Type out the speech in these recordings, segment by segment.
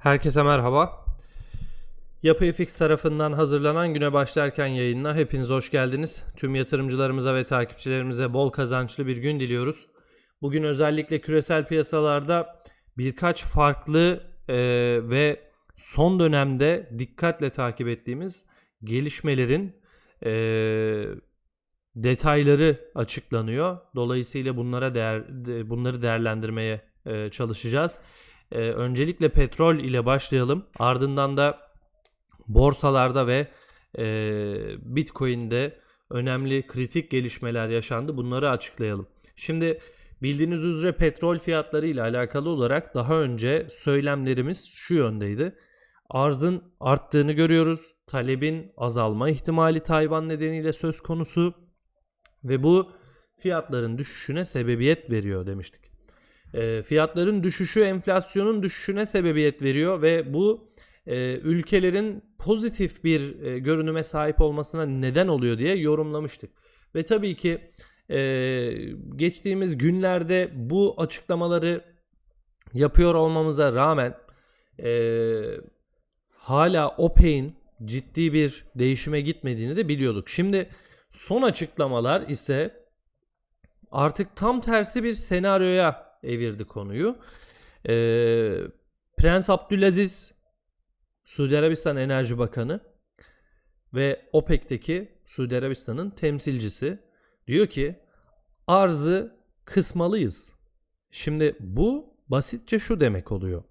Herkese merhaba. Yapı FX tarafından hazırlanan güne başlarken yayınına hepiniz hoş geldiniz. Tüm yatırımcılarımıza ve takipçilerimize bol kazançlı bir gün diliyoruz. Bugün özellikle küresel piyasalarda birkaç farklı e, ve son dönemde dikkatle takip ettiğimiz gelişmelerin e, detayları açıklanıyor. Dolayısıyla bunlara değer de- bunları değerlendirmeye e, çalışacağız. E, öncelikle petrol ile başlayalım. Ardından da borsalarda ve e, Bitcoin'de önemli kritik gelişmeler yaşandı. Bunları açıklayalım. Şimdi bildiğiniz üzere petrol fiyatları ile alakalı olarak daha önce söylemlerimiz şu yöndeydi. Arzın arttığını görüyoruz. Talebin azalma ihtimali Tayvan nedeniyle söz konusu ve bu fiyatların düşüşüne sebebiyet veriyor demiştik. E, fiyatların düşüşü enflasyonun düşüşüne sebebiyet veriyor ve bu e, ülkelerin pozitif bir e, görünüme sahip olmasına neden oluyor diye yorumlamıştık. Ve tabii ki e, geçtiğimiz günlerde bu açıklamaları yapıyor olmamıza rağmen e, hala OPEC'in ciddi bir değişime gitmediğini de biliyorduk. Şimdi son açıklamalar ise artık tam tersi bir senaryoya evirdi konuyu. Ee, Prens Abdülaziz Suudi Arabistan Enerji Bakanı ve OPEC'teki Suudi Arabistan'ın temsilcisi diyor ki arzı kısmalıyız. Şimdi bu basitçe şu demek oluyor.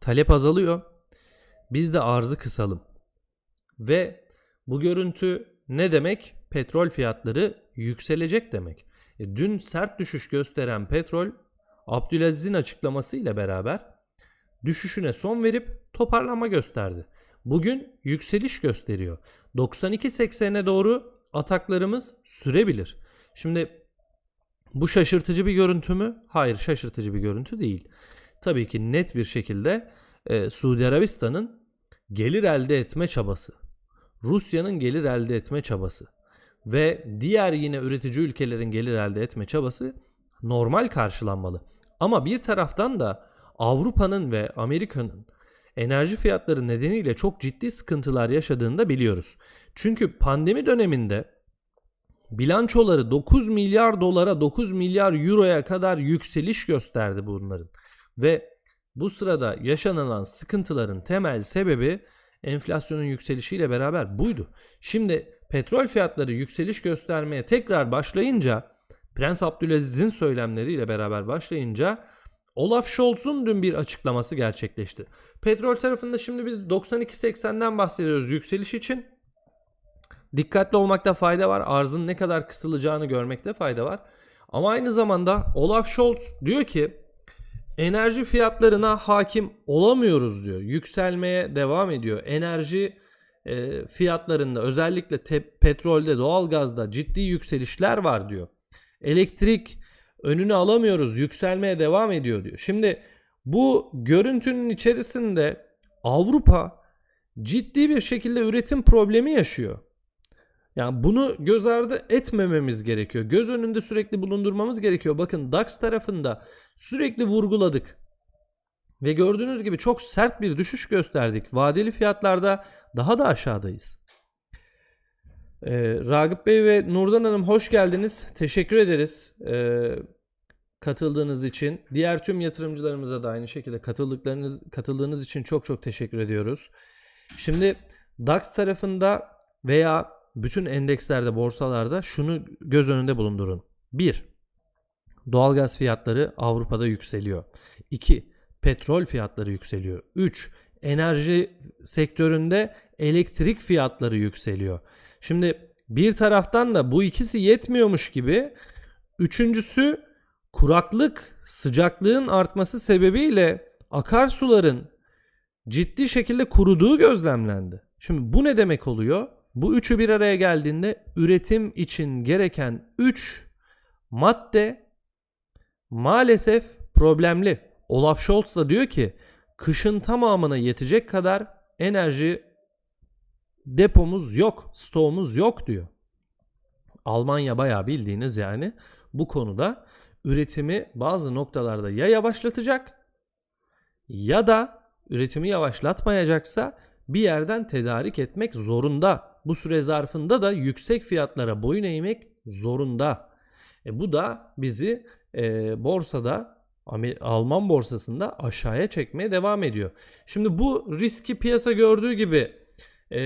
Talep azalıyor. Biz de arzı kısalım. Ve bu görüntü ne demek? Petrol fiyatları yükselecek demek. E, dün sert düşüş gösteren petrol Abdülaziz'in açıklamasıyla beraber düşüşüne son verip toparlanma gösterdi. Bugün yükseliş gösteriyor. 92.80'e doğru ataklarımız sürebilir. Şimdi bu şaşırtıcı bir görüntü mü? Hayır şaşırtıcı bir görüntü değil. Tabii ki net bir şekilde e, Suudi Arabistan'ın gelir elde etme çabası. Rusya'nın gelir elde etme çabası ve diğer yine üretici ülkelerin gelir elde etme çabası normal karşılanmalı. Ama bir taraftan da Avrupa'nın ve Amerika'nın enerji fiyatları nedeniyle çok ciddi sıkıntılar yaşadığını da biliyoruz. Çünkü pandemi döneminde bilançoları 9 milyar dolara 9 milyar euroya kadar yükseliş gösterdi bunların. Ve bu sırada yaşanılan sıkıntıların temel sebebi enflasyonun yükselişiyle beraber buydu. Şimdi petrol fiyatları yükseliş göstermeye tekrar başlayınca Prens Abdülaziz'in söylemleriyle beraber başlayınca Olaf Scholz'un dün bir açıklaması gerçekleşti. Petrol tarafında şimdi biz 92.80'den bahsediyoruz yükseliş için. Dikkatli olmakta fayda var. Arzın ne kadar kısılacağını görmekte fayda var. Ama aynı zamanda Olaf Scholz diyor ki enerji fiyatlarına hakim olamıyoruz diyor. Yükselmeye devam ediyor. Enerji e, fiyatlarında özellikle te- petrolde, doğalgazda ciddi yükselişler var diyor. Elektrik önünü alamıyoruz, yükselmeye devam ediyor diyor. Şimdi bu görüntünün içerisinde Avrupa ciddi bir şekilde üretim problemi yaşıyor. Yani bunu göz ardı etmememiz gerekiyor. Göz önünde sürekli bulundurmamız gerekiyor. Bakın DAX tarafında sürekli vurguladık. Ve gördüğünüz gibi çok sert bir düşüş gösterdik. Vadeli fiyatlarda daha da aşağıdayız. Ee, Ragıp Bey ve Nurdan Hanım hoş geldiniz. Teşekkür ederiz ee, katıldığınız için. Diğer tüm yatırımcılarımıza da aynı şekilde katıldıklarınız katıldığınız için çok çok teşekkür ediyoruz. Şimdi DAX tarafında veya bütün endekslerde, borsalarda şunu göz önünde bulundurun. 1. Doğalgaz fiyatları Avrupa'da yükseliyor. 2. Petrol fiyatları yükseliyor. 3. Enerji sektöründe elektrik fiyatları yükseliyor. Şimdi bir taraftan da bu ikisi yetmiyormuş gibi üçüncüsü kuraklık, sıcaklığın artması sebebiyle akarsuların ciddi şekilde kuruduğu gözlemlendi. Şimdi bu ne demek oluyor? Bu üçü bir araya geldiğinde üretim için gereken 3 madde maalesef problemli. Olaf Scholz da diyor ki kışın tamamına yetecek kadar enerji depomuz yok, stoğumuz yok diyor. Almanya bayağı bildiğiniz yani bu konuda üretimi bazı noktalarda ya yavaşlatacak ya da üretimi yavaşlatmayacaksa bir yerden tedarik etmek zorunda. Bu süre zarfında da yüksek fiyatlara boyun eğmek zorunda. E bu da bizi e, borsada Alman borsasında aşağıya çekmeye devam ediyor. Şimdi bu riski piyasa gördüğü gibi e,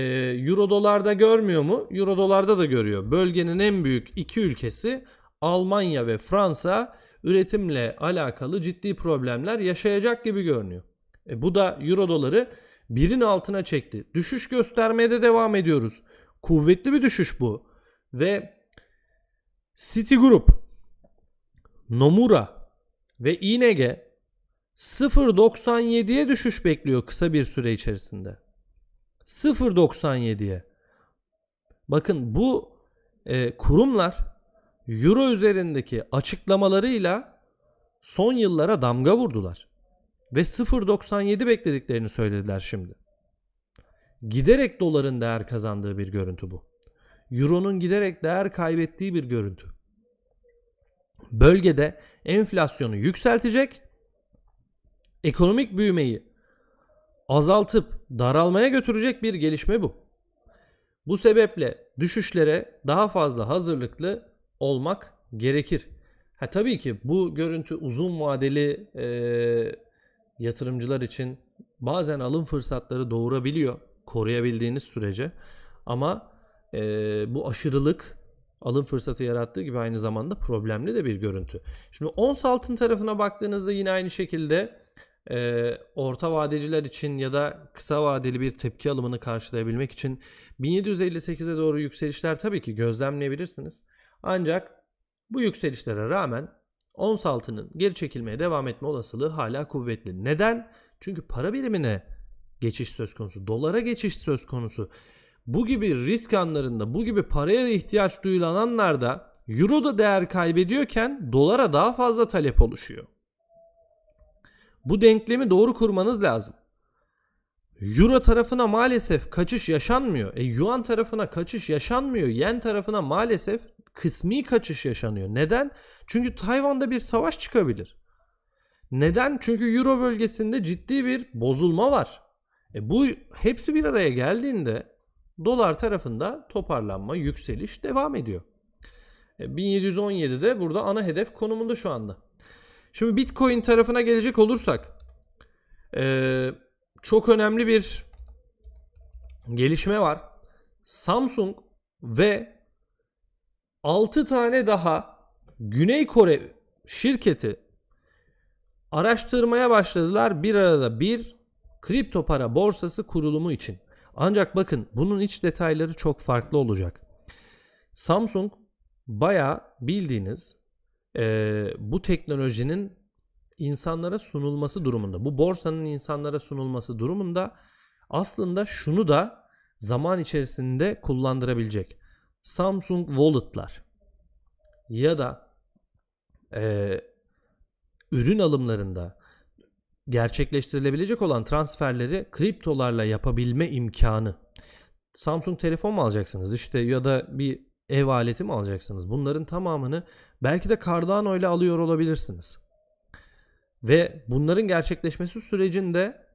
Euro dolarda görmüyor mu? Euro dolarda da görüyor. Bölgenin en büyük iki ülkesi Almanya ve Fransa üretimle alakalı ciddi problemler yaşayacak gibi görünüyor. E, bu da Euro doları birin altına çekti. Düşüş göstermeye de devam ediyoruz. Kuvvetli bir düşüş bu. Ve Citigroup, Nomura ve ING 0.97'ye düşüş bekliyor kısa bir süre içerisinde. 0.97'ye. Bakın bu e, kurumlar Euro üzerindeki açıklamalarıyla son yıllara damga vurdular. Ve 0.97 beklediklerini söylediler şimdi. Giderek doların değer kazandığı bir görüntü bu. Euro'nun giderek değer kaybettiği bir görüntü. Bölgede enflasyonu yükseltecek, ekonomik büyümeyi azaltıp daralmaya götürecek bir gelişme bu. Bu sebeple düşüşlere daha fazla hazırlıklı olmak gerekir. Ha tabii ki bu görüntü uzun vadeli e, yatırımcılar için bazen alım fırsatları doğurabiliyor koruyabildiğiniz sürece. Ama e, bu aşırılık alım fırsatı yarattığı gibi aynı zamanda problemli de bir görüntü. Şimdi ons altın tarafına baktığınızda yine aynı şekilde e, orta vadeciler için ya da kısa vadeli bir tepki alımını karşılayabilmek için 1758'e doğru yükselişler tabii ki gözlemleyebilirsiniz. Ancak bu yükselişlere rağmen ons altının geri çekilmeye devam etme olasılığı hala kuvvetli. Neden? Çünkü para birimine geçiş söz konusu, dolara geçiş söz konusu. Bu gibi risk anlarında, bu gibi paraya ihtiyaç duyulan anlarda euro da değer kaybediyorken dolara daha fazla talep oluşuyor. Bu denklemi doğru kurmanız lazım. Euro tarafına maalesef kaçış yaşanmıyor. E yuan tarafına kaçış yaşanmıyor. Yen tarafına maalesef kısmi kaçış yaşanıyor. Neden? Çünkü Tayvan'da bir savaş çıkabilir. Neden? Çünkü Euro bölgesinde ciddi bir bozulma var. E bu hepsi bir araya geldiğinde dolar tarafında toparlanma, yükseliş devam ediyor. E 1717'de burada ana hedef konumunda şu anda. Şimdi Bitcoin tarafına gelecek olursak e, çok önemli bir gelişme var. Samsung ve 6 tane daha Güney Kore şirketi araştırmaya başladılar bir arada bir kripto para borsası kurulumu için. Ancak bakın bunun iç detayları çok farklı olacak. Samsung bayağı bildiğiniz e, bu teknolojinin insanlara sunulması durumunda, bu borsanın insanlara sunulması durumunda aslında şunu da zaman içerisinde kullandırabilecek. Samsung Wallet'lar ya da e, ürün alımlarında gerçekleştirilebilecek olan transferleri kriptolarla yapabilme imkanı. Samsung telefon mu alacaksınız işte ya da bir ev aleti mi alacaksınız? Bunların tamamını belki de Cardano ile alıyor olabilirsiniz. Ve bunların gerçekleşmesi sürecinde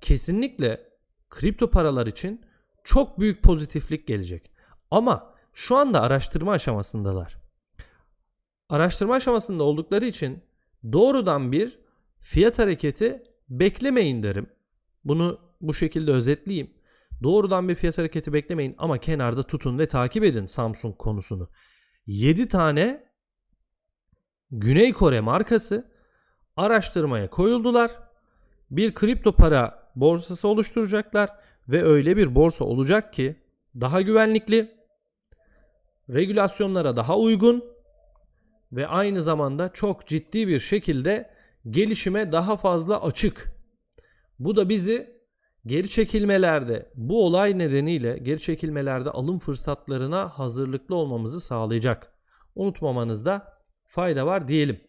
kesinlikle kripto paralar için çok büyük pozitiflik gelecek. Ama şu anda araştırma aşamasındalar. Araştırma aşamasında oldukları için doğrudan bir fiyat hareketi beklemeyin derim. Bunu bu şekilde özetleyeyim. Doğrudan bir fiyat hareketi beklemeyin ama kenarda tutun ve takip edin Samsung konusunu. 7 tane Güney Kore markası araştırmaya koyuldular. Bir kripto para borsası oluşturacaklar ve öyle bir borsa olacak ki daha güvenlikli, regülasyonlara daha uygun ve aynı zamanda çok ciddi bir şekilde gelişime daha fazla açık. Bu da bizi geri çekilmelerde bu olay nedeniyle geri çekilmelerde alım fırsatlarına hazırlıklı olmamızı sağlayacak. Unutmamanızda fayda var diyelim.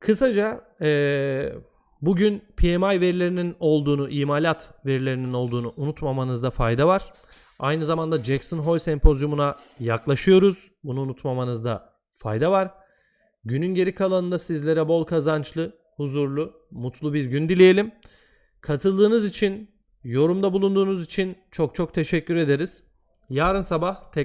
Kısaca e, bugün PMI verilerinin olduğunu, imalat verilerinin olduğunu unutmamanızda fayda var. Aynı zamanda Jackson Hole sempozyumuna yaklaşıyoruz. Bunu unutmamanızda fayda var. Günün geri kalanında sizlere bol kazançlı, huzurlu, mutlu bir gün dileyelim. Katıldığınız için, yorumda bulunduğunuz için çok çok teşekkür ederiz. Yarın sabah tek